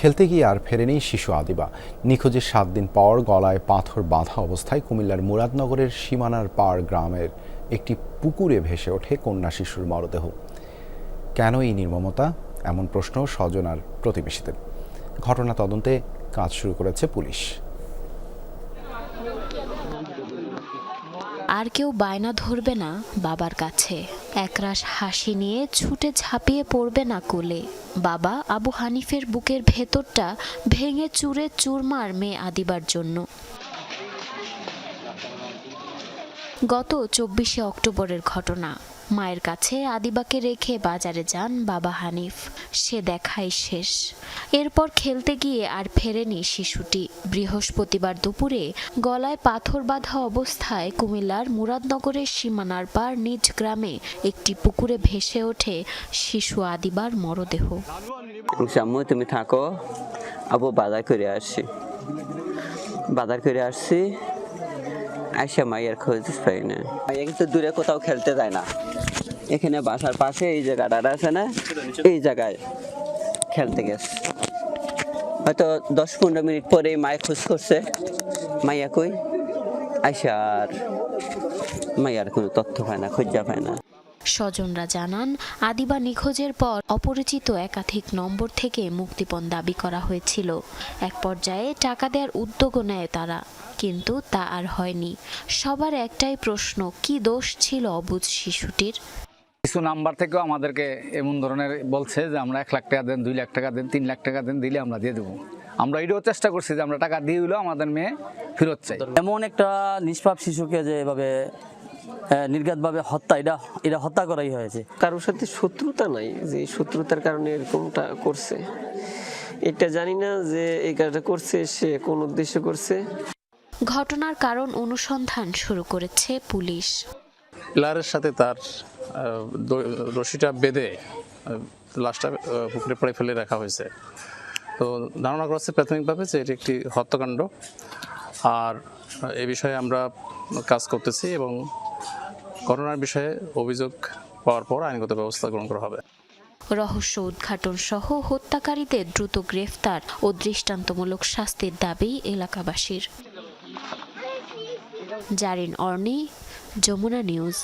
খেলতে গিয়ে আর ফেরেনি শিশু আদিবা। নিখোঁজের সাত দিন পর গলায় পাথর বাঁধা অবস্থায় কুমিল্লার মুরাদনগরের সীমানার পার গ্রামের একটি পুকুরে ভেসে ওঠে কন্যা শিশুর মরদেহ। কেন এই নির্মমতা? এমন প্রশ্ন স্বজন আর প্রতিবেশীদের। ঘটনা তদন্তে কাজ শুরু করেছে পুলিশ। আর কেউ বায়না ধরবে না বাবার কাছে। একরাশ হাসি নিয়ে ছুটে ঝাঁপিয়ে পড়বে না কোলে বাবা আবু হানিফের বুকের ভেতরটা ভেঙে চুরে চুরমার মেয়ে আদিবার জন্য। গত চব্বিশে অক্টোবরের ঘটনা। মায়ের কাছে আদিবাকে রেখে বাজারে যান বাবা হানিফ। সে দেখাই শেষ। এরপর খেলতে গিয়ে আর ফেরেনি শিশুটি। বৃহস্পতিবার দুপুরে গলায় পাথর বাঁধা অবস্থায় কুমিল্লার মুরাদনগরের সীমানার পার নিজ গ্রামে একটি পুকুরে ভেসে ওঠে শিশু আদিবার মরদেহ। তুমি থাকো। আবু বাজার করে আসছি। বাজার করে আসছি। আইসা মাইয়ার খোঁজ পাই না। কিন্তু দূরে কোথাও খেলতে যায় না। এখানে বাসার পাশে এই জায়গাটা আছে না, এই জায়গায় খেলতে গেছে। হয়তো দশ পনেরো মিনিট পরে মায় খোঁজ করছে। মাইয়া কই? আসে আর মাইয়ার কোনো তথ্য পায় না, খোঁজা পায় না। স্বজনরা জানান আদিবা নিখোঁজের পর অপরিচিত একাধিক নম্বর থেকে মুক্তিপণ দাবি করা হয়েছিল। এক পর্যায়ে টাকা দেওয়ার উদ্যোগও নেয় তারা কিন্তু তা আর হয়নি। সবার একটাই প্রশ্ন কি দোষ ছিল অবুঝ শিশুটির? কিছু নাম্বার থেকেও আমাদেরকে এমন ধরনের বলছে যে আমরা এক লাখ টাকা দেন দুই লাখ টাকা দেন তিন লাখ টাকা দেন দিলে আমরা দিয়ে দেবো। আমরা এটাও চেষ্টা করছি যে আমরা টাকা দিয়ে দিলেও আমাদের মেয়ে ফেরত চাই। এমন একটা নিষ্পাপ শিশুকে যে এভাবে নির্ঘাতভাবে হত্যা এটা এটা হত্যা করাই হয়েছে। কারোর সাথে শত্রুতা নাই যে শত্রুতার কারণে এরকমটা করছে। এটা জানি না যে এই কাজটা করছে সে কোন উদ্দেশ্যে করছে। ঘটনার কারণ অনুসন্ধান শুরু করেছে পুলিশ। পিলারের সাথে তার রশিটা বেঁধে লাশটা পুকুরে পড়ে ফেলে রাখা হয়েছে। তো ধারণা করা হচ্ছে প্রাথমিকভাবে যে এটি একটি হত্যাকাণ্ড। আর এ বিষয়ে আমরা কাজ করতেছি এবং ঘটনার বিষয়ে অভিযোগ পাওয়ার পর আইনগত ব্যবস্থা গ্রহণ করা হবে। রহস্য উদ্ঘাটন সহ হত্যাকারীদের দ্রুত গ্রেফতার ও দৃষ্টান্তমূলক শাস্তির দাবি এলাকাবাসীর। জারিন অর্নি, যমুনা নিউজ।